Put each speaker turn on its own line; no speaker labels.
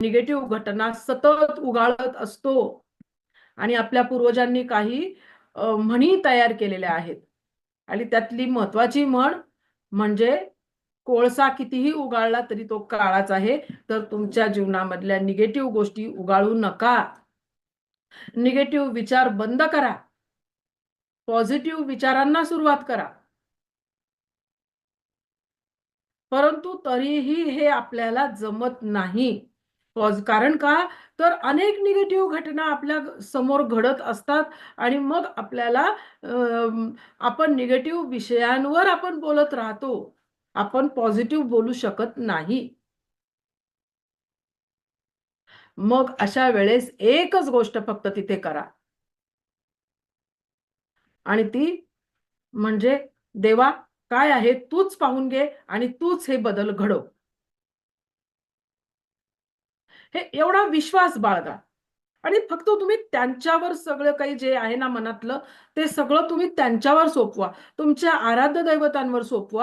Negative घटना सतत उगाळत असतो. आणि आपल्या पूर्वजांनी काही म्हणी तयार केलेल्या आहेत. आणि त्यातली महत्वाची म्हण म्हणजे कोळसा कितीही उगाळला तरी तो काळाच आहे. तर तुमच्या जीवनामधल्या निगेटिव्ह गोष्टी उगाळू नका. निगेटिव्ह विचार बंद करा. पॉझिटिव्ह विचारांना सुरुवात करा. परंतु तरीही हे आपल्याला जमत नाही. पॉज- कारण का? तर अनेक निगेटिव्ह घटना आपल्यासमोर घडत असतात आणि मग आपल्याला आपण निगेटिव्ह विषयांवर आपण बोलत राहतो. आपण पॉझिटिव्ह बोलू शकत नाही. मग अशा वेळेस एकच गोष्ट फक्त तिथे करा. आणि ती म्हणजे देवा काय आहे? तूच पाहून घे आणि तूच हे बदल घडव. हे एवढा विश्वास बाळगा. आणि फक्त तुम्ही त्यांच्यावर सगळं काही जे आहे ना मनातलं ते सगळं तुम्ही त्यांच्यावर सोपवा. तुमच्या आराध्य दैवतांवर सोपवा.